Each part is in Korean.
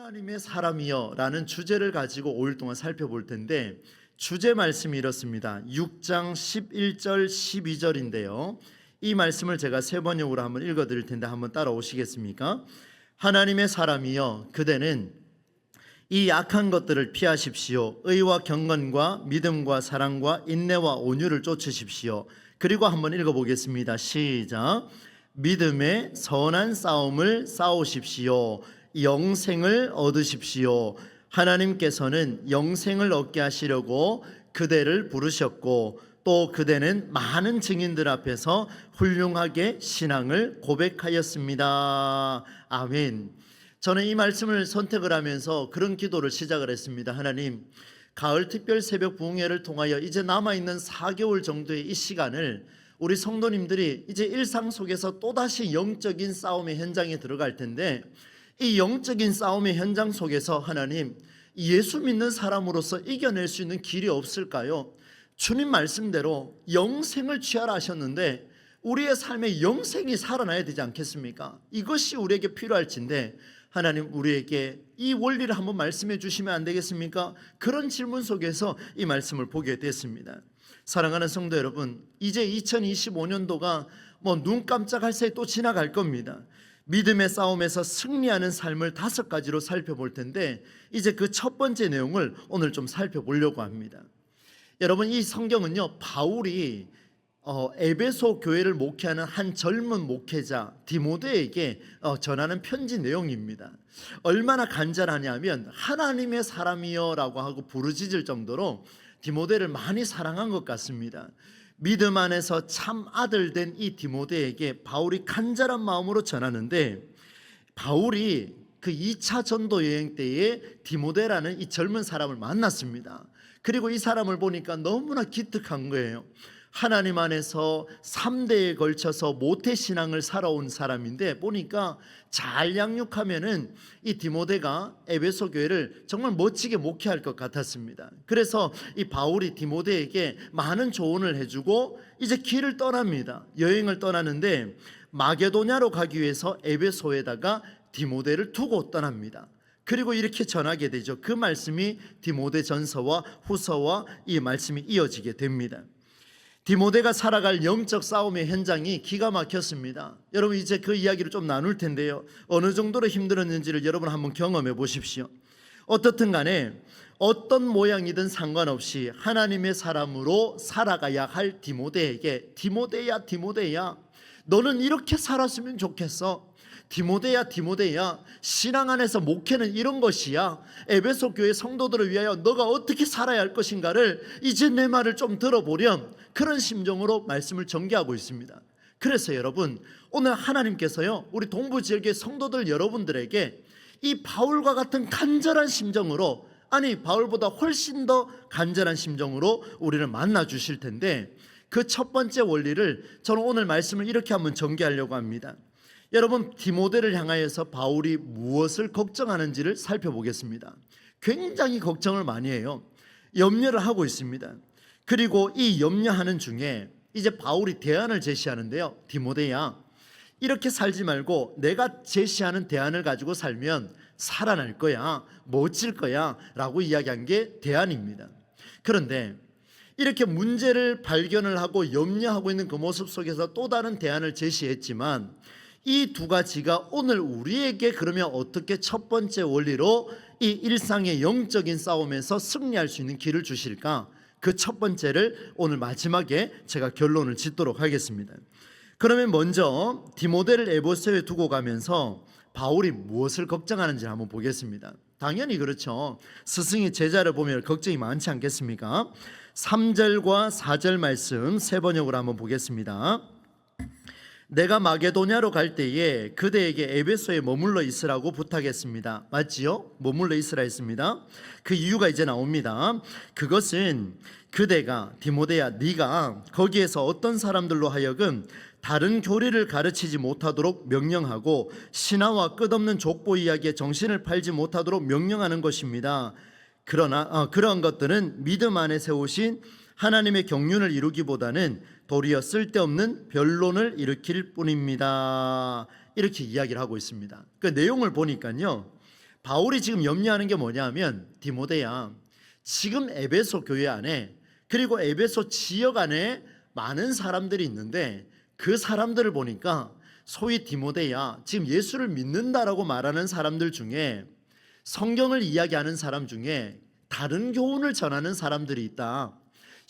하나님의 사람이여 라는 주제를 가지고 5일 동안 살펴볼 텐데 주제 말씀이 이렇습니다. 6장 11절 12절인데요. 이 말씀을 제가 세 번역으로 한번 읽어 드릴 텐데 한번 따라오시겠습니까? 하나님의 사람이여 그대는 이 약한 것들을 피하십시오. 의와 경건과 믿음과 사랑과 인내와 온유를 쫓으십시오. 그리고 한번 읽어 보겠습니다. 시작. 믿음의 선한 싸움을 싸우십시오. 영생을 얻으십시오. 하나님께서는 영생을 얻게 하시려고 그대를 부르셨고 또 그대는 많은 증인들 앞에서 훌륭하게 신앙을 고백하였습니다. 아멘. 저는 이 말씀을 선택을 하면서 그런 기도를 시작을 했습니다. 하나님, 가을 특별 새벽 부흥회를 통하여 이제 남아 있는 4개월 정도의 이 시간을 우리 성도님들이 이제 일상 속에서 또다시 영적인 싸움의 현장에 들어갈 텐데 이 영적인 싸움의 현장 속에서 하나님 예수 믿는 사람으로서 이겨낼 수 있는 길이 없을까요? 주님 말씀대로 영생을 취하라 하셨는데 우리의 삶에 영생이 살아나야 되지 않겠습니까? 이것이 우리에게 필요할진데 하나님 우리에게 이 원리를 한번 말씀해 주시면 안 되겠습니까? 그런 질문 속에서 이 말씀을 보게 됐습니다. 사랑하는 성도 여러분, 이제 2025년도가 뭐 눈 깜짝할 새에 또 지나갈 겁니다. 믿음의 싸움에서 승리하는 삶을 다섯 가지로 살펴볼 텐데 이제 그 첫 번째 내용을 오늘 좀 살펴보려고 합니다. 여러분 이 성경은요 바울이 어, 에베소 교회를 목회하는 한 젊은 목회자 디모데에게 어, 전하는 편지 내용입니다. 얼마나 간절하냐면 하나님의 사람이여라고 하고 부르짖을 정도로 디모데를 많이 사랑한 것 같습니다. 믿음 안에서 참 아들 된 이 디모데에게 바울이 간절한 마음으로 전하는데 바울이 그 2차 전도 여행 때에 디모데라는 이 젊은 사람을 만났습니다. 그리고 이 사람을 보니까 너무나 기특한 거예요. 하나님 안에서 3대에 걸쳐서 모태 신앙을 살아온 사람인데 보니까 잘 양육하면은 이 디모데가 에베소 교회를 정말 멋지게 목회할 것 같았습니다. 그래서 이 바울이 디모데에게 많은 조언을 해주고 이제 길을 떠납니다. 여행을 떠나는데 마게도냐로 가기 위해서 에베소에다가 디모데를 두고 떠납니다. 그리고 이렇게 전하게 되죠. 그 말씀이 디모데 전서와 후서와 이 말씀이 이어지게 됩니다. 디모데가 살아갈 영적 싸움의 현장이 기가 막혔습니다. 여러분 이제 그 이야기를 좀 나눌 텐데요. 어느 정도로 힘들었는지를 여러분 한번 경험해 보십시오. 어떻든 간에 어떤 모양이든 상관없이 하나님의 사람으로 살아가야 할 디모데에게 디모데야 디모데야 너는 이렇게 살았으면 좋겠어. 디모데야 디모데야 신앙 안에서 목회는 이런 것이야. 에베소 교회 성도들을 위하여 너가 어떻게 살아야 할 것인가를 이제 내 말을 좀 들어보렴. 그런 심정으로 말씀을 전개하고 있습니다. 그래서 여러분 오늘 하나님께서요 우리 동부 지역의 성도들 여러분들에게 이 바울과 같은 간절한 심정으로 아니 바울보다 훨씬 더 간절한 심정으로 우리를 만나 주실 텐데 그 첫 번째 원리를 저는 오늘 말씀을 이렇게 한번 전개하려고 합니다 여러분 디모데를 향하여서 바울이 무엇을 걱정하는지를 살펴보겠습니다. 굉장히 걱정을 많이 해요. 염려를 하고 있습니다. 그리고 이 염려하는 중에 이제 바울이 대안을 제시하는데요. 디모데야, 이렇게 살지 말고 내가 제시하는 대안을 가지고 살면 살아날 거야, 멋질 거야 라고 이야기한 게 대안입니다. 그런데 이렇게 문제를 발견을 하고 염려하고 있는 그 모습 속에서 또 다른 대안을 제시했지만 이 두 가지가 오늘 우리에게 그러면 어떻게 첫 번째 원리로 이 일상의 영적인 싸움에서 승리할 수 있는 길을 주실까? 그 첫 번째를 오늘 마지막에 제가 결론을 짓도록 하겠습니다. 그러면 먼저 디모데를 에베소에 두고 가면서 바울이 무엇을 걱정하는지 한번 보겠습니다. 당연히 그렇죠. 스승이 제자를 보면 걱정이 많지 않겠습니까? 3절과 4절 말씀 세 번역으로 한번 보겠습니다. 내가 마게도냐로 갈 때에 그대에게 에베소에 머물러 있으라고 부탁했습니다. 맞지요? 머물러 있으라 했습니다. 그 이유가 이제 나옵니다. 그것은 그대가 디모데야 네가 거기에서 어떤 사람들로 하여금 다른 교리를 가르치지 못하도록 명령하고 신화와 끝없는 족보 이야기에 정신을 팔지 못하도록 명령하는 것입니다. 그러나 어, 그런 것들은 믿음 안에 세우신 하나님의 경륜을 이루기보다는 도리어 쓸데없는 변론을 일으킬 뿐입니다. 이렇게 이야기를 하고 있습니다. 그 내용을 보니까요. 바울이 지금 염려하는 게 뭐냐면 디모데야 지금 에베소 교회 안에 그리고 에베소 지역 안에 많은 사람들이 있는데 그 사람들을 보니까 소위 디모데야 지금 예수를 믿는다라고 말하는 사람들 중에 성경을 이야기하는 사람 중에 다른 교훈을 전하는 사람들이 있다.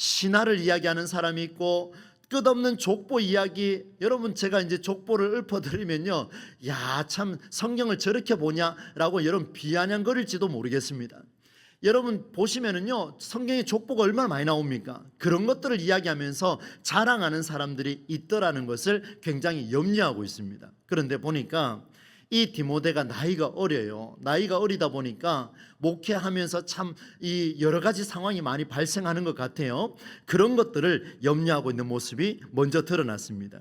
신화를 이야기하는 사람이 있고 끝없는 족보 이야기. 여러분 제가 이제 족보를 읊어드리면요. 야 참 성경을 저렇게 보냐라고 여러분 비아냥거릴지도 모르겠습니다. 여러분 보시면은요 성경에 족보가 얼마나 많이 나옵니까? 그런 것들을 이야기하면서 자랑하는 사람들이 있더라는 것을 굉장히 염려하고 있습니다. 그런데 보니까 이 디모데가 나이가 어려요. 나이가 어리다 보니까 목회하면서 참 이 여러 가지 상황이 많이 발생하는 것 같아요. 그런 것들을 염려하고 있는 모습이 먼저 드러났습니다.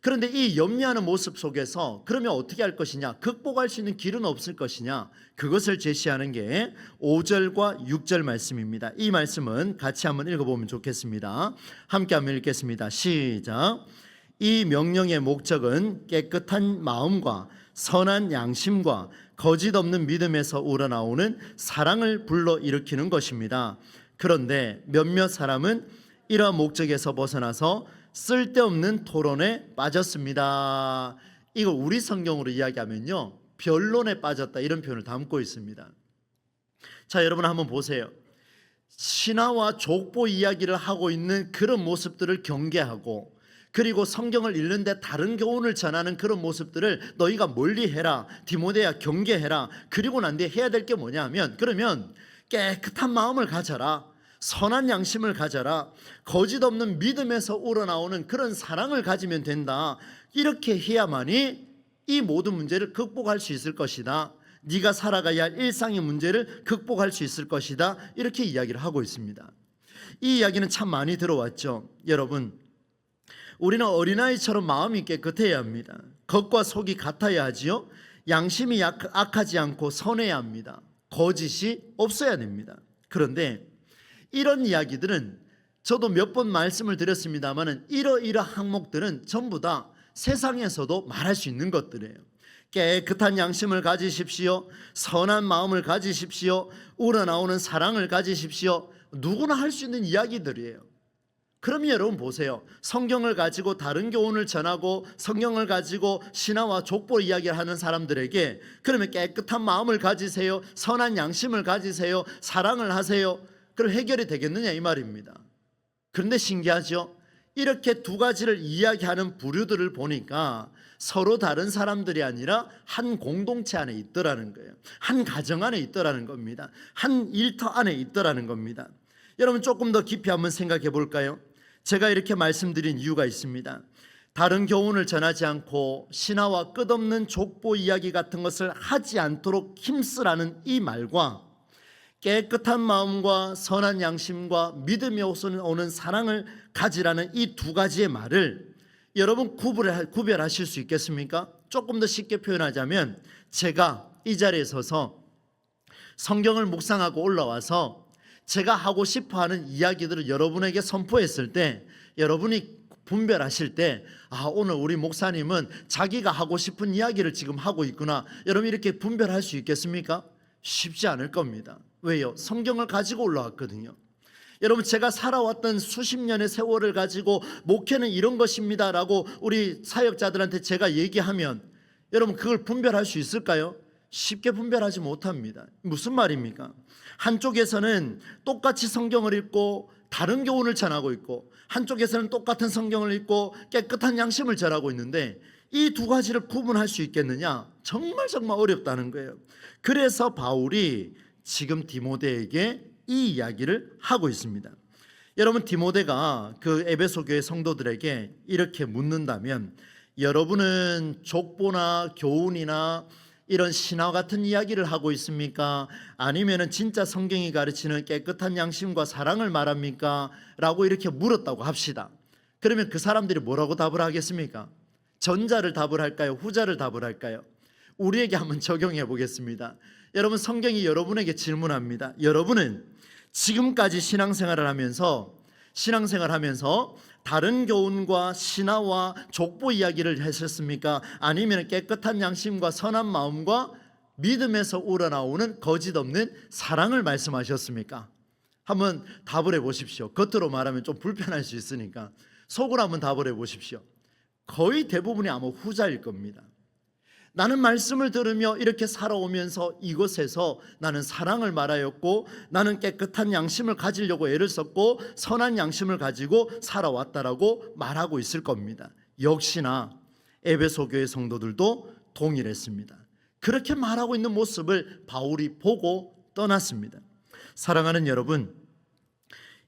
그런데 이 염려하는 모습 속에서 그러면 어떻게 할 것이냐? 극복할 수 있는 길은 없을 것이냐? 그것을 제시하는 게 5절과 6절 말씀입니다. 이 말씀은 같이 한번 읽어보면 좋겠습니다. 함께 한번 읽겠습니다. 시작. 이 명령의 목적은 깨끗한 마음과 선한 양심과 거짓 없는 믿음에서 우러나오는 사랑을 불러 일으키는 것입니다. 그런데 몇몇 사람은 이러한 목적에서 벗어나서 쓸데없는 토론에 빠졌습니다. 이거 우리 성경으로 이야기하면요. 변론에 빠졌다 이런 표현을 담고 있습니다. 자, 여러분 한번 보세요. 신화와 족보 이야기를 하고 있는 그런 모습들을 경계하고 그리고 성경을 읽는데 다른 교훈을 전하는 그런 모습들을 너희가 멀리 해라. 디모데야 경계해라. 그리고 난 뒤에 해야 될 게 뭐냐면 그러면 깨끗한 마음을 가져라. 선한 양심을 가져라. 거짓 없는 믿음에서 우러나오는 그런 사랑을 가지면 된다. 이렇게 해야만이 이 모든 문제를 극복할 수 있을 것이다. 네가 살아가야 할 일상의 문제를 극복할 수 있을 것이다. 이렇게 이야기를 하고 있습니다. 이 이야기는 참 많이 들어왔죠. 여러분, 우리는 어린아이처럼 마음이 깨끗해야 합니다. 겉과 속이 같아야 하지요. 양심이 약, 악하지 않고 선해야 합니다. 거짓이 없어야 됩니다. 그런데 이런 이야기들은 저도 몇 번 말씀을 드렸습니다만은 이러이러 항목들은 전부 다 세상에서도 말할 수 있는 것들이에요. 깨끗한 양심을 가지십시오. 선한 마음을 가지십시오. 우러나오는 사랑을 가지십시오. 누구나 할 수 있는 이야기들이에요. 그럼 여러분 보세요. 성경을 가지고 다른 교훈을 전하고 성경을 가지고 신화와 족보 이야기를 하는 사람들에게 그러면 깨끗한 마음을 가지세요. 선한 양심을 가지세요. 사랑을 하세요. 그럼 해결이 되겠느냐 이 말입니다. 그런데 신기하죠? 이렇게 두 가지를 이야기하는 부류들을 보니까 서로 다른 사람들이 아니라 한 공동체 안에 있더라는 거예요. 한 가정 안에 있더라는 겁니다. 한 일터 안에 있더라는 겁니다. 여러분 조금 더 깊이 한번 생각해 볼까요? 제가 이렇게 말씀드린 이유가 있습니다. 다른 교훈을 전하지 않고 신화와 끝없는 족보 이야기 같은 것을 하지 않도록 힘쓰라는 이 말과 깨끗한 마음과 선한 양심과 믿음이 오는 사랑을 가지라는 이 두 가지의 말을 여러분 구별하실 수 있겠습니까? 조금 더 쉽게 표현하자면 제가 이 자리에 서서 성경을 묵상하고 올라와서 제가 하고 싶어 하는 이야기들을 여러분에게 선포했을 때 여러분이 분별하실 때, 아, 오늘 우리 목사님은 자기가 하고 싶은 이야기를 지금 하고 있구나. 여러분 이렇게 분별할 수 있겠습니까? 쉽지 않을 겁니다. 왜요? 성경을 가지고 올라왔거든요. 여러분 제가 살아왔던 수십 년의 세월을 가지고 목회는 이런 것입니다라고 우리 사역자들한테 제가 얘기하면 여러분 그걸 분별할 수 있을까요? 쉽게 분별하지 못합니다. 무슨 말입니까? 한쪽에서는 똑같이 성경을 읽고 다른 교훈을 전하고 있고 한쪽에서는 똑같은 성경을 읽고 깨끗한 양심을 전하고 있는데 이 두 가지를 구분할 수 있겠느냐? 정말 정말 어렵다는 거예요. 그래서 바울이 지금 디모데에게 이 이야기를 하고 있습니다. 여러분 디모데가 그 에베소 교회 성도들에게 이렇게 묻는다면 여러분은 족보나 교훈이나 이런 신화 같은 이야기를 하고 있습니까? 아니면은 진짜 성경이 가르치는 깨끗한 양심과 사랑을 말합니까? 라고 이렇게 물었다고 합시다. 그러면 그 사람들이 뭐라고 답을 하겠습니까? 전자를 답을 할까요? 후자를 답을 할까요? 우리에게 한번 적용해 보겠습니다. 여러분 성경이 여러분에게 질문합니다. 여러분은 지금까지 신앙생활을 하면서 신앙생활 하면서 다른 교훈과 신화와 족보 이야기를 하셨습니까? 아니면 깨끗한 양심과 선한 마음과 믿음에서 우러나오는 거짓 없는 사랑을 말씀하셨습니까? 한번 답을 해 보십시오. 겉으로 말하면 좀 불편할 수 있으니까 속으로 한번 답을 해 보십시오. 거의 대부분이 아마 후자일 겁니다. 나는 말씀을 들으며 이렇게 살아오면서 이곳에서 나는 사랑을 말하였고 나는 깨끗한 양심을 가지려고 애를 썼고 선한 양심을 가지고 살아왔다라고 말하고 있을 겁니다. 역시나 에베소 교회 성도들도 동일했습니다. 그렇게 말하고 있는 모습을 바울이 보고 떠났습니다. 사랑하는 여러분,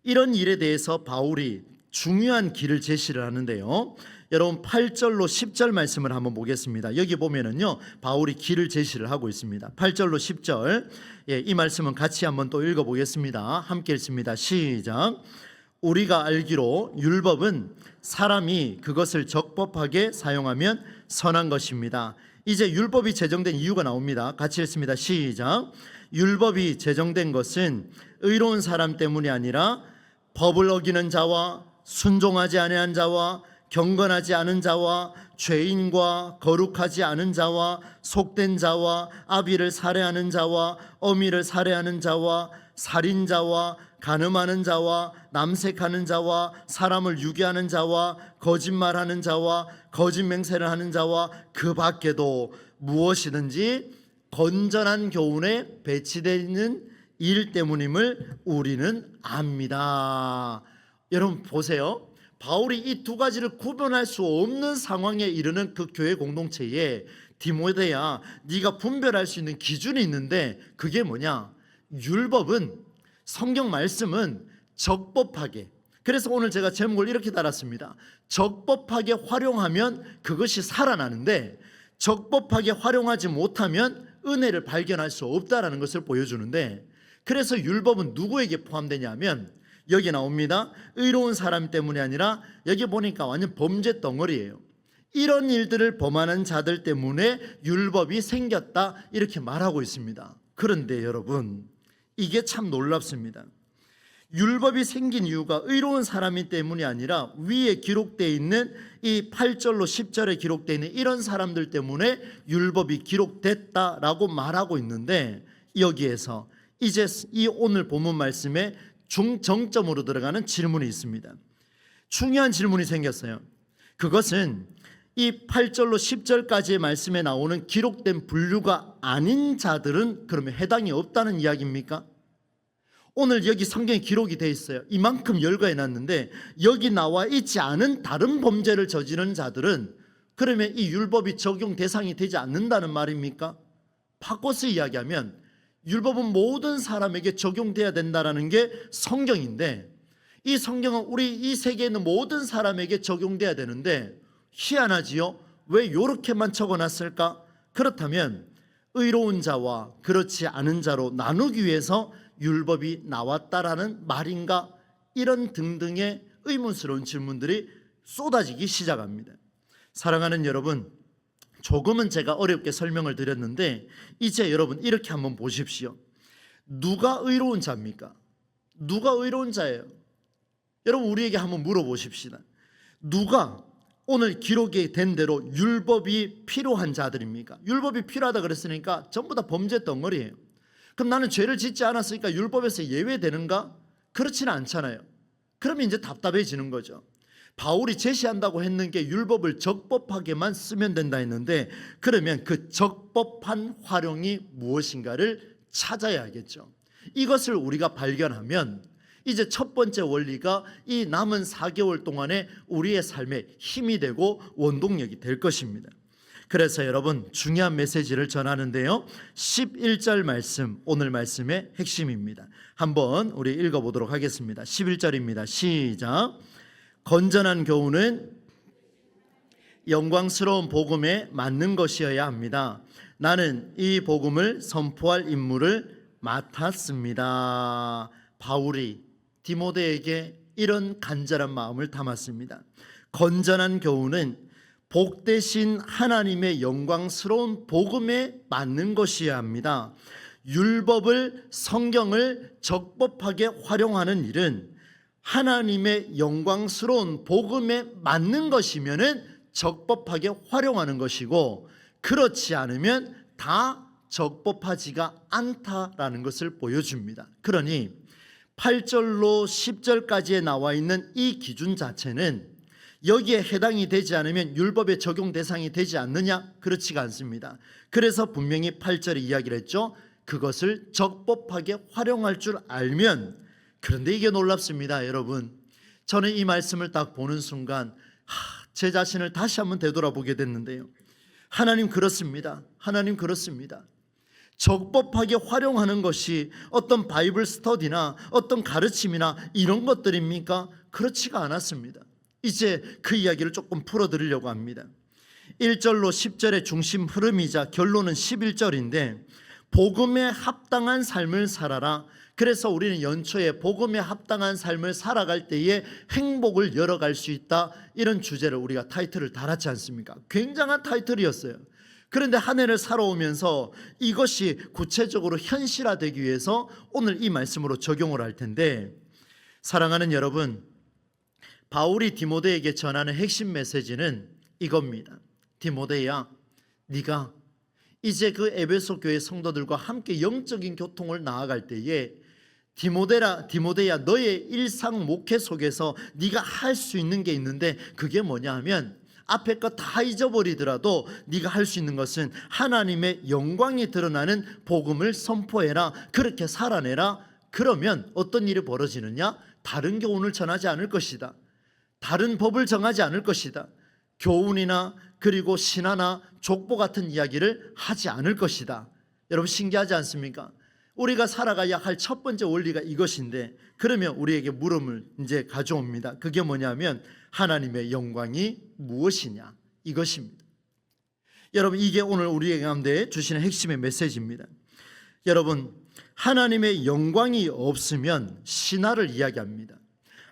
이런 일에 대해서 바울이 중요한 길을 제시를 하는데요. 여러분 8절로 10절 말씀을 한번 보겠습니다. 여기 보면은요. 바울이 길을 제시를 하고 있습니다. 8절로 10절. 예, 이 말씀은 같이 한번 또 읽어 보겠습니다. 함께 읽습니다. 시작. 우리가 알기로 율법은 사람이 그것을 적법하게 사용하면 선한 것입니다. 이제 율법이 제정된 이유가 나옵니다. 같이 읽습니다. 시작. 율법이 제정된 것은 의로운 사람 때문이 아니라 법을 어기는 자와 순종하지 아니한 자와 경건하지 않은 자와 죄인과 거룩하지 않은 자와 속된 자와 아비를 살해하는 자와 어미를 살해하는 자와 살인자와 간음하는 자와 남색하는 자와 사람을 유괴하는 자와 거짓말하는 자와 거짓 맹세를 하는 자와 그 밖에도 무엇이든지 건전한 교훈에 배치되어 있는 일 때문임을 우리는 압니다. 여러분 보세요. 바울이 이 두 가지를 구분할 수 없는 상황에 이르는 그 교회 공동체에 디모데야 네가 분별할 수 있는 기준이 있는데 그게 뭐냐? 율법은 성경 말씀은 적법하게 그래서 오늘 제가 제목을 이렇게 달았습니다. 적법하게 활용하면 그것이 살아나는데 적법하게 활용하지 못하면 은혜를 발견할 수 없다라는 것을 보여주는데 그래서 율법은 누구에게 포함되냐면 여기 나옵니다. 의로운 사람 때문이 아니라 여기 보니까 완전 범죄 덩어리예요. 이런 일들을 범하는 자들 때문에 율법이 생겼다 이렇게 말하고 있습니다. 그런데 여러분 이게 참 놀랍습니다. 율법이 생긴 이유가 의로운 사람이 때문이 아니라 위에 기록되어 있는 이 8절로 10절에 기록되어 있는 이런 사람들 때문에 율법이 기록됐다라고 말하고 있는데 여기에서 이제 이 오늘 본문 말씀에 중정점으로 들어가는 질문이 있습니다. 중요한 질문이 생겼어요. 그것은 이 8절로 10절까지의 말씀에 나오는 기록된 분류가 아닌 자들은 그러면 해당이 없다는 이야기입니까? 오늘 여기 성경에 기록이 돼 있어요. 이만큼 열거해 놨는데 여기 나와 있지 않은 다른 범죄를 저지르는 자들은 그러면 이 율법이 적용 대상이 되지 않는다는 말입니까? 바꿔서 이야기하면 율법은 모든 사람에게 적용돼야 된다라는 게 성경인데 이 성경은 우리 이 세계에 있는 모든 사람에게 적용돼야 되는데 희한하지요? 왜 이렇게만 적어놨을까? 그렇다면 의로운 자와 그렇지 않은 자로 나누기 위해서 율법이 나왔다라는 말인가? 이런 등등의 의문스러운 질문들이 쏟아지기 시작합니다. 사랑하는 여러분, 조금은 제가 어렵게 설명을 드렸는데 이제 여러분 이렇게 한번 보십시오. 누가 의로운 자입니까? 누가 의로운 자예요? 여러분 우리에게 한번 물어보십시다. 누가 오늘 기록이 된 대로 율법이 필요한 자들입니까? 율법이 필요하다 그랬으니까 전부 다 범죄 덩어리예요. 그럼 나는 죄를 짓지 않았으니까 율법에서 예외되는가? 그렇지는 않잖아요. 그러면 이제 답답해지는 거죠. 바울이 제시한다고 했는 게 율법을 적법하게만 쓰면 된다 했는데 그러면 그 적법한 활용이 무엇인가를 찾아야겠죠. 이것을 우리가 발견하면 이제 첫 번째 원리가 이 남은 4개월 동안에 우리의 삶에 힘이 되고 원동력이 될 것입니다. 그래서 여러분 중요한 메시지를 전하는데요. 11절 말씀 오늘 말씀의 핵심입니다. 한번 우리 읽어 보도록 하겠습니다. 11절입니다. 시작. 건전한 교훈은 영광스러운 복음에 맞는 것이어야 합니다. 나는 이 복음을 선포할 임무를 맡았습니다. 바울이 디모데에게 이런 간절한 마음을 담았습니다. 건전한 교훈은 복되신 하나님의 영광스러운 복음에 맞는 것이어야 합니다. 율법을 성경을 적법하게 활용하는 일은 하나님의 영광스러운 복음에 맞는 것이면은 적법하게 활용하는 것이고 그렇지 않으면 다 적법하지가 않다라는 것을 보여줍니다. 그러니 8절로 10절까지에 나와 있는 이 기준 자체는 여기에 해당이 되지 않으면 율법의 적용 대상이 되지 않느냐? 그렇지가 않습니다. 그래서 분명히 8절에 이야기를 했죠. 그것을 적법하게 활용할 줄 알면 그런데 이게 놀랍습니다, 여러분. 저는 이 말씀을 딱 보는 순간 하, 제 자신을 다시 한번 되돌아보게 됐는데요. 하나님 그렇습니다. 하나님 그렇습니다. 적법하게 활용하는 것이 어떤 바이블 스터디나 어떤 가르침이나 이런 것들입니까? 그렇지가 않았습니다. 이제 그 이야기를 조금 풀어드리려고 합니다. 1절로 10절의 중심 흐름이자 결론은 11절인데 복음에 합당한 삶을 살아라. 그래서 우리는 연초에 복음에 합당한 삶을 살아갈 때에 행복을 열어갈 수 있다. 이런 주제를 우리가 타이틀을 달았지 않습니까? 굉장한 타이틀이었어요. 그런데 한 해를 살아오면서 이것이 구체적으로 현실화되기 위해서 오늘 이 말씀으로 적용을 할 텐데 사랑하는 여러분 바울이 디모데에게 전하는 핵심 메시지는 이겁니다. 디모데야, 네가 이제 그 에베소 교회 성도들과 함께 영적인 교통을 나아갈 때에 디모데라 디모데야 너의 일상 목회 속에서 네가 할 수 있는 게 있는데 그게 뭐냐 하면 앞에 거 다 잊어버리더라도 네가 할 수 있는 것은 하나님의 영광이 드러나는 복음을 선포해라 그렇게 살아내라. 그러면 어떤 일이 벌어지느냐? 다른 교훈을 전하지 않을 것이다. 다른 법을 정하지 않을 것이다 교훈이나 그리고 신화나 족보 같은 이야기를 하지 않을 것이다 여러분 신기하지 않습니까? 우리가 살아가야 할 첫 번째 원리가 이것인데 그러면 우리에게 물음을 이제 가져옵니다. 그게 뭐냐면 하나님의 영광이 무엇이냐 이것입니다. 여러분 이게 오늘 우리의 가운데 주시는 핵심의 메시지입니다. 여러분 하나님의 영광이 없으면 신화를 이야기합니다.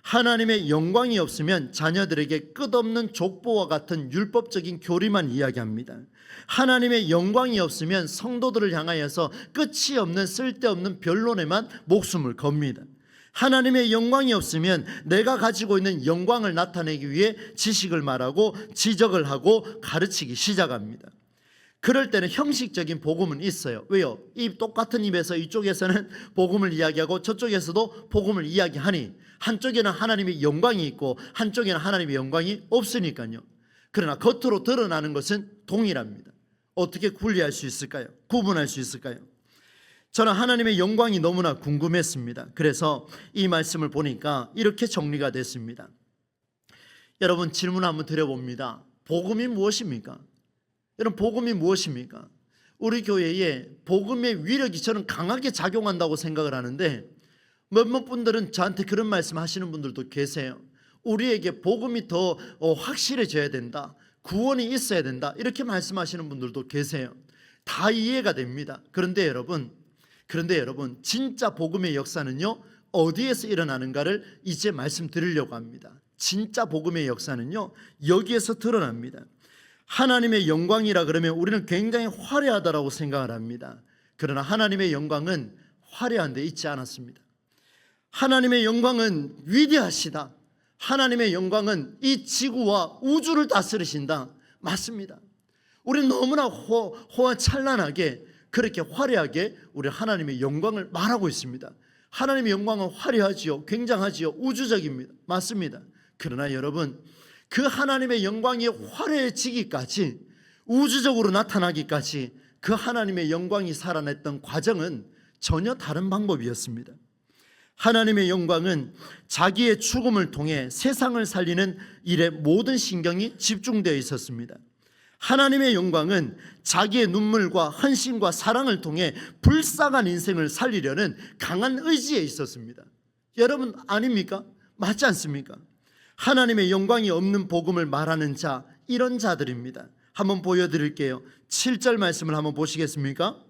하나님의 영광이 없으면 자녀들에게 끝없는 족보와 같은 율법적인 교리만 이야기합니다. 하나님의 영광이 없으면 성도들을 향하여서 끝이 없는 쓸데없는 변론에만 목숨을 겁니다. 하나님의 영광이 없으면 내가 가지고 있는 영광을 나타내기 위해 지식을 말하고 지적을 하고 가르치기 시작합니다. 그럴 때는 형식적인 복음은 있어요. 왜요? 이 똑같은 입에서 이쪽에서는 복음을 이야기하고 저쪽에서도 복음을 이야기하니 한쪽에는 하나님의 영광이 있고 한쪽에는 하나님의 영광이 없으니까요. 그러나 겉으로 드러나는 것은 동일합니다. 어떻게 분리할 수 있을까요? 구분할 수 있을까요? 저는 하나님의 영광이 너무나 궁금했습니다. 그래서 이 말씀을 보니까 이렇게 정리가 됐습니다. 여러분 질문 한번 드려봅니다. 복음이 무엇입니까? 여러분 복음이 무엇입니까? 우리 교회에 복음의 위력이 저는 강하게 작용한다고 생각을 하는데 몇몇 분들은 저한테 그런 말씀 하시는 분들도 계세요. 우리에게 복음이 더 어, 확실해져야 된다. 구원이 있어야 된다. 이렇게 말씀하시는 분들도 계세요. 다 이해가 됩니다. 그런데 여러분, 그런데 여러분, 진짜 복음의 역사는요, 어디에서 일어나는가를 이제 말씀드리려고 합니다. 진짜 복음의 역사는요, 여기에서 드러납니다. 하나님의 영광이라 그러면 우리는 굉장히 화려하다라고 생각을 합니다. 그러나 하나님의 영광은 화려한 데 있지 않았습니다. 하나님의 영광은 위대하시다. 하나님의 영광은 이 지구와 우주를 다스리신다. 맞습니다. 우리는 너무나 호, 호화 찬란하게 그렇게 화려하게 우리 하나님의 영광을 말하고 있습니다. 하나님의 영광은 화려하지요. 굉장하지요. 우주적입니다. 맞습니다. 그러나 여러분, 그 하나님의 영광이 화려해지기까지 우주적으로 나타나기까지 그 하나님의 영광이 살아냈던 과정은 전혀 다른 방법이었습니다. 하나님의 영광은 자기의 죽음을 통해 세상을 살리는 일에 모든 신경이 집중되어 있었습니다. 하나님의 영광은 자기의 눈물과 헌신과 사랑을 통해 불쌍한 인생을 살리려는 강한 의지에 있었습니다. 여러분 아닙니까? 맞지 않습니까? 하나님의 영광이 없는 복음을 말하는 자 이런 자들입니다. 한번 보여드릴게요. 7절 말씀을 한번 보시겠습니까?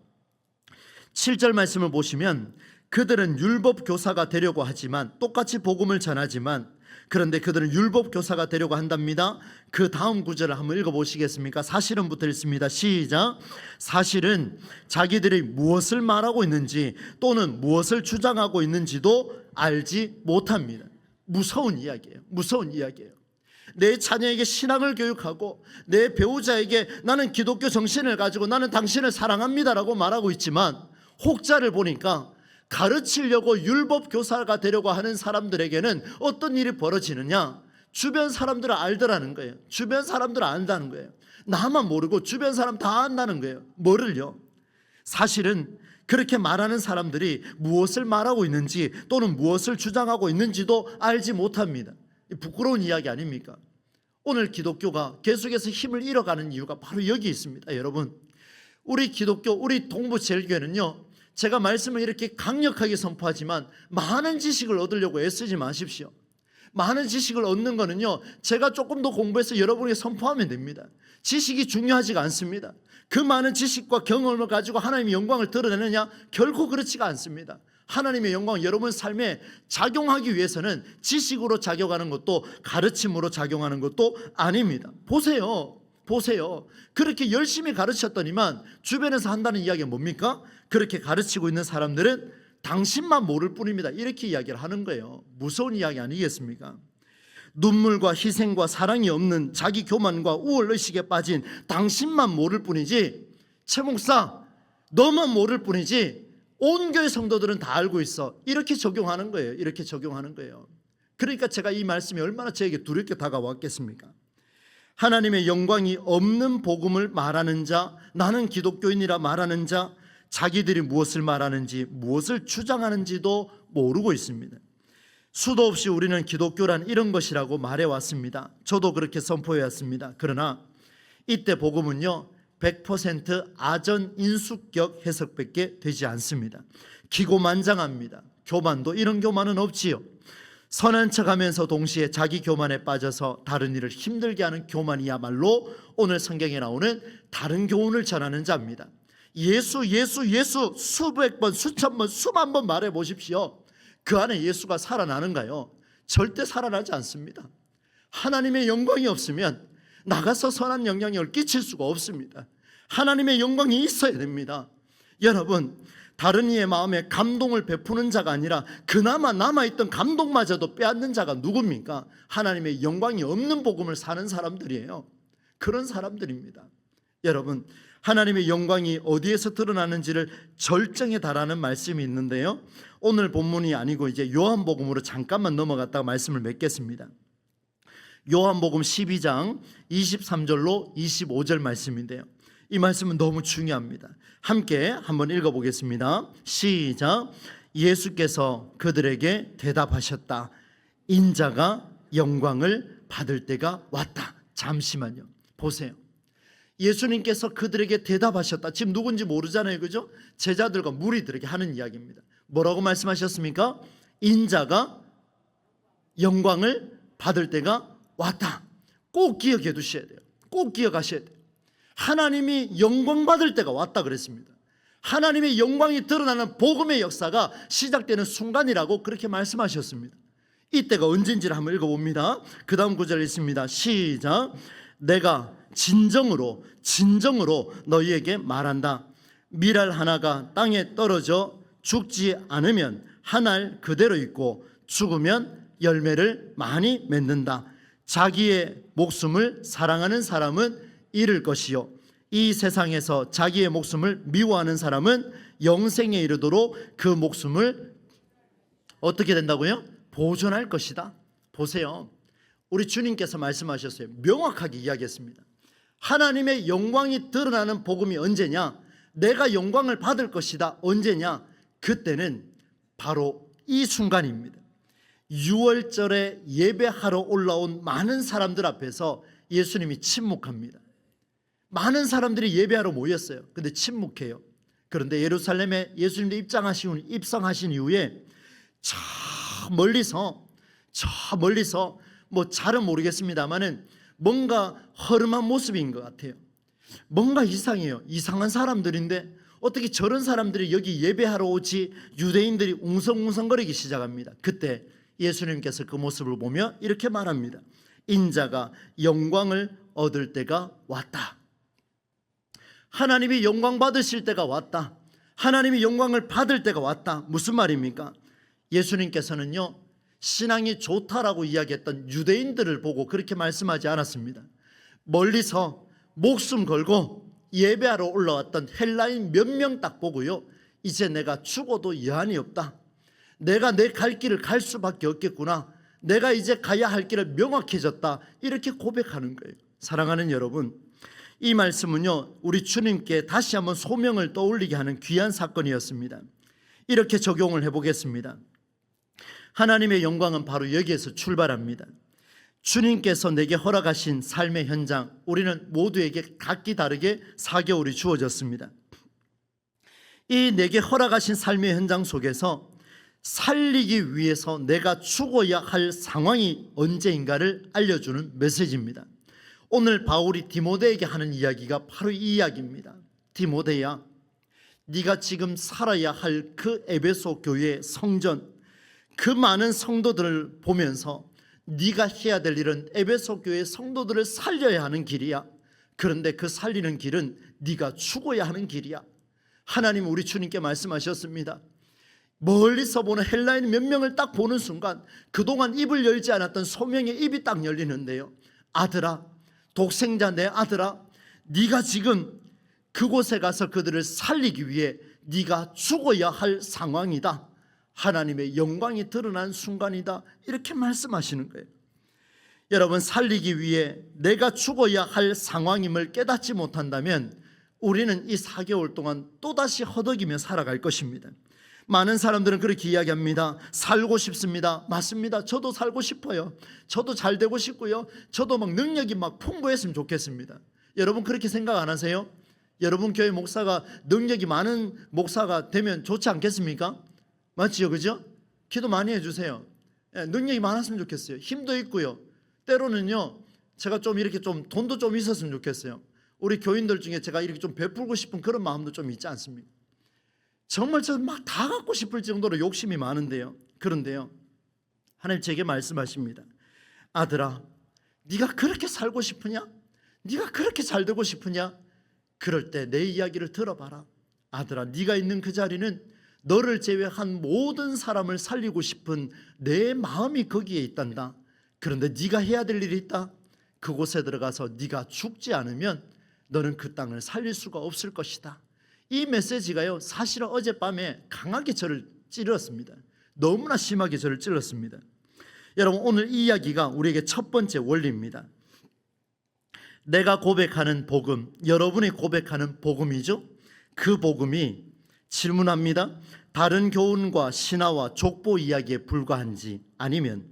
7절 말씀을 보시면 그들은 율법 교사가 되려고 하지만 똑같이 복음을 전하지만 그런데 그들은 율법 교사가 되려고 한답니다. 그 다음 구절을 한번 읽어 보시겠습니까? 사실은부터 읽습니다. 시작. 사실은 자기들이 무엇을 말하고 있는지 또는 무엇을 주장하고 있는지도 알지 못합니다. 무서운 이야기예요. 무서운 이야기예요. 내 자녀에게 신앙을 교육하고 내 배우자에게 나는 기독교 정신을 가지고 나는 당신을 사랑합니다라고 말하고 있지만 혹자를 보니까 가르치려고 율법 교사가 되려고 하는 사람들에게는 어떤 일이 벌어지느냐? 주변 사람들은 알더라는 거예요. 주변 사람들은 안다는 거예요. 나만 모르고 주변 사람 다 안다는 거예요. 뭐를요? 사실은 그렇게 말하는 사람들이 무엇을 말하고 있는지 또는 무엇을 주장하고 있는지도 알지 못합니다. 부끄러운 이야기 아닙니까? 오늘 기독교가 계속해서 힘을 잃어가는 이유가 바로 여기 있습니다. 여러분, 우리 기독교, 우리 동부제일교회는요, 제가 말씀을 이렇게 강력하게 선포하지만 많은 지식을 얻으려고 애쓰지 마십시오. 많은 지식을 얻는 거는요, 제가 조금 더 공부해서 여러분에게 선포하면 됩니다. 지식이 중요하지가 않습니다. 그 많은 지식과 경험을 가지고 하나님의 영광을 드러내느냐? 결코 그렇지가 않습니다. 하나님의 영광 여러분 삶에 작용하기 위해서는 지식으로 작용하는 것도 가르침으로 작용하는 것도 아닙니다. 보세요. 보세요. 그렇게 열심히 가르쳤더니만 주변에서 한다는 이야기가 뭡니까? 그렇게 가르치고 있는 사람들은 당신만 모를 뿐입니다. 이렇게 이야기를 하는 거예요. 무서운 이야기 아니겠습니까? 눈물과 희생과 사랑이 없는 자기 교만과 우월 의식에 빠진 당신만 모를 뿐이지 최 목사 너만 모를 뿐이지 온 교회 성도들은 다 알고 있어. 이렇게 적용하는 거예요. 이렇게 적용하는 거예요. 그러니까 제가 이 말씀이 얼마나 저에게 두렵게 다가왔겠습니까? 하나님의 영광이 없는 복음을 말하는 자, 나는 기독교인이라 말하는 자, 자기들이 무엇을 말하는지, 무엇을 주장하는지도 모르고 있습니다. 수도 없이 우리는 기독교란 이런 것이라고 말해 왔습니다. 저도 그렇게 선포해 왔습니다. 그러나 이때 복음은요, 100% 아전 인수격 해석밖에 되지 않습니다. 기고만장합니다. 교만도 이런 교만은 없지요. 선한 척하면서 동시에 자기 교만에 빠져서 다른 일을 힘들게 하는 교만이야말로 오늘 성경에 나오는 다른 교훈을 전하는 자입니다. 예수, 예수, 예수 수백 번, 수천 번, 수만 번 말해 보십시오. 그 안에 예수가 살아나는가요? 절대 살아나지 않습니다. 하나님의 영광이 없으면 나가서 선한 영향력을 끼칠 수가 없습니다. 하나님의 영광이 있어야 됩니다. 여러분, 다른 이의 마음에 감동을 베푸는 자가 아니라 그나마 남아있던 감동마저도 빼앗는 자가 누굽니까? 하나님의 영광이 없는 복음을 사는 사람들이에요. 그런 사람들입니다. 여러분, 하나님의 영광이 어디에서 드러나는지를 절정에 달하는 말씀이 있는데요. 오늘 본문이 아니고 이제 요한복음으로 잠깐만 넘어갔다가 말씀을 맺겠습니다. 요한복음 12장 23절로 25절 말씀인데요. 이 말씀은 너무 중요합니다. 함께 한번 읽어보겠습니다. 시작. 예수께서 그들에게 대답하셨다. 인자가 영광을 받을 때가 왔다. 잠시만요. 보세요. 예수님께서 그들에게 대답하셨다. 지금 누군지 모르잖아요. 그죠? 제자들과 무리들에게 하는 이야기입니다. 뭐라고 말씀하셨습니까? 인자가 영광을 받을 때가 왔다. 꼭 기억해 두셔야 돼요. 꼭 기억하셔야 돼요. 하나님이 영광 받을 때가 왔다 그랬습니다. 하나님의 영광이 드러나는 복음의 역사가 시작되는 순간이라고 그렇게 말씀하셨습니다. 이때가 언젠지를 한번 읽어봅니다. 그 다음 구절 있습니다. 시작. 내가 진정으로 진정으로 너희에게 말한다. 미랄 하나가 땅에 떨어져 죽지 않으면 한 알 그대로 있고 죽으면 열매를 많이 맺는다. 자기의 목숨을 사랑하는 사람은 잃을 것이요 이 세상에서 자기의 목숨을 미워하는 사람은 영생에 이르도록 그 목숨을 어떻게 된다고요? 보존할 것이다. 보세요. 우리 주님께서 말씀하셨어요. 명확하게 이야기했습니다. 하나님의 영광이 드러나는 복음이 언제냐? 내가 영광을 받을 것이다. 언제냐? 그때는 바로 이 순간입니다. 6월절에 예배하러 올라온 많은 사람들 앞에서 예수님이 침묵합니다. 많은 사람들이 예배하러 모였어요. 근데 침묵해요. 그런데 예루살렘에 예수님도 입장하신 입성하신 이후에 저 멀리서 저 멀리서 뭐 잘은 모르겠습니다만은 뭔가 허름한 모습인 것 같아요. 뭔가 이상해요. 이상한 사람들인데 어떻게 저런 사람들이 여기 예배하러 오지 유대인들이 웅성웅성거리기 시작합니다. 그때 예수님께서 그 모습을 보며 이렇게 말합니다. 인자가 영광을 얻을 때가 왔다. 하나님이 영광 받으실 때가 왔다. 하나님이 영광을 받을 때가 왔다. 무슨 말입니까? 예수님께서는요, 신앙이 좋다라고 이야기했던 유대인들을 보고 그렇게 말씀하지 않았습니다. 멀리서 목숨 걸고 예배하러 올라왔던 헬라인 몇 명 딱 보고요. 이제 내가 죽어도 여한이 없다. 내가 내 갈 길을 갈 수밖에 없겠구나. 내가 이제 가야 할 길을 명확해졌다. 이렇게 고백하는 거예요. 사랑하는 여러분, 이 말씀은요, 우리 주님께 다시 한번 소명을 떠올리게 하는 귀한 사건이었습니다. 이렇게 적용을 해보겠습니다. 하나님의 영광은 바로 여기에서 출발합니다. 주님께서 내게 허락하신 삶의 현장, 우리는 모두에게 각기 다르게 4개월이 주어졌습니다. 이 내게 허락하신 삶의 현장 속에서 살리기 위해서 내가 죽어야 할 상황이 언제인가를 알려주는 메시지입니다. 오늘 바울이 디모데에게 하는 이야기가 바로 이 이야기입니다. 디모데야, 네가 지금 살아야 할 그 에베소 교회 성전, 그 많은 성도들을 보면서 네가 해야 될 일은 에베소 교회 성도들을 살려야 하는 길이야. 그런데 그 살리는 길은 네가 죽어야 하는 길이야. 하나님 우리 주님께 말씀하셨습니다. 멀리서 보는 헬라인 몇 명을 딱 보는 순간 그동안 입을 열지 않았던 소명의 입이 딱 열리는데요. 아들아, 독생자 내 아들아, 네가 지금 그곳에 가서 그들을 살리기 위해 네가 죽어야 할 상황이다. 하나님의 영광이 드러난 순간이다. 이렇게 말씀하시는 거예요. 여러분 살리기 위해 내가 죽어야 할 상황임을 깨닫지 못한다면 우리는 이 4개월 동안 또다시 허덕이며 살아갈 것입니다. 많은 사람들은 그렇게 이야기합니다. 살고 싶습니다. 맞습니다. 저도 살고 싶어요. 저도 잘 되고 싶고요. 저도 막 능력이 막 풍부했으면 좋겠습니다. 여러분 그렇게 생각 안 하세요? 여러분 교회 목사가 능력이 많은 목사가 되면 좋지 않겠습니까? 맞지요, 그죠? 기도 많이 해주세요. 예, 능력이 많았으면 좋겠어요. 힘도 있고요. 때로는요, 제가 좀 이렇게 좀 돈도 좀 있었으면 좋겠어요. 우리 교인들 중에 제가 이렇게 좀 베풀고 싶은 그런 마음도 좀 있지 않습니까? 정말 저 막 다 갖고 싶을 정도로 욕심이 많은데요. 그런데요, 하나님 제게 말씀하십니다. 아들아, 네가 그렇게 살고 싶으냐? 네가 그렇게 잘 되고 싶으냐? 그럴 때 내 이야기를 들어봐라. 아들아, 네가 있는 그 자리는 너를 제외한 모든 사람을 살리고 싶은 내 마음이 거기에 있단다. 그런데 네가 해야 될 일이 있다. 그곳에 들어가서 네가 죽지 않으면 너는 그 땅을 살릴 수가 없을 것이다. 이 메시지가요. 사실은 어젯밤에 강하게 저를 찔렀습니다. 너무나 심하게 저를 찔렀습니다. 여러분 오늘 이 이야기가 우리에게 첫 번째 원리입니다. 내가 고백하는 복음, 여러분이 고백하는 복음이죠. 그 복음이 질문합니다. 다른 교훈과 신화와 족보 이야기에 불과한지 아니면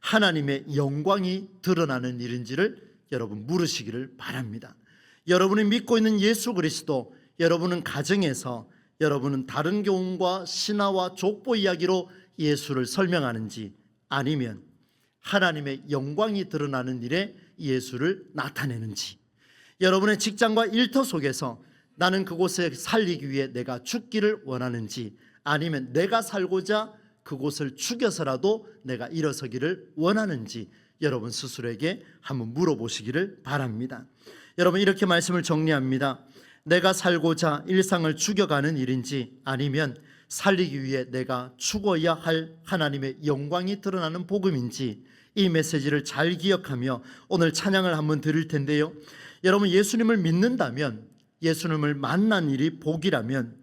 하나님의 영광이 드러나는 일인지를 여러분 물으시기를 바랍니다. 여러분이 믿고 있는 예수 그리스도, 여러분은 가정에서 여러분은 다른 교훈과 신화와 족보 이야기로 예수를 설명하는지 아니면 하나님의 영광이 드러나는 일에 예수를 나타내는지 여러분의 직장과 일터 속에서 나는 그곳에 살리기 위해 내가 죽기를 원하는지 아니면 내가 살고자 그곳을 죽여서라도 내가 일어서기를 원하는지 여러분 스스로에게 한번 물어보시기를 바랍니다. 여러분 이렇게 말씀을 정리합니다. 내가 살고자 일상을 죽여가는 일인지 아니면 살리기 위해 내가 죽어야 할 하나님의 영광이 드러나는 복음인지 이 메시지를 잘 기억하며 오늘 찬양을 한번 드릴 텐데요. 여러분 예수님을 믿는다면 예수님을 만난 일이 복이라면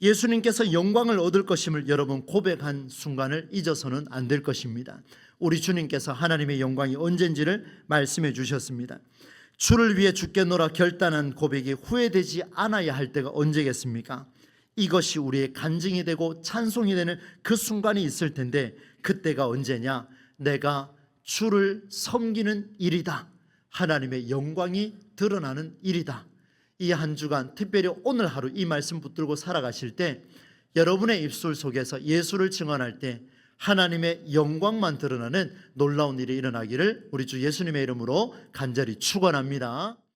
예수님께서 영광을 얻을 것임을 여러분 고백한 순간을 잊어서는 안 될 것입니다. 우리 주님께서 하나님의 영광이 언젠지를 말씀해 주셨습니다. 주를 위해 죽겠노라 결단한 고백이 후회되지 않아야 할 때가 언제겠습니까? 이것이 우리의 간증이 되고 찬송이 되는 그 순간이 있을 텐데 그때가 언제냐? 내가 주를 섬기는 일이다. 하나님의 영광이 드러나는 일이다. 이 한 주간 특별히 오늘 하루 이 말씀 붙들고 살아가실 때 여러분의 입술 속에서 예수를 증언할 때 하나님의 영광만 드러나는 놀라운 일이 일어나기를 우리 주 예수님의 이름으로 간절히 축원합니다.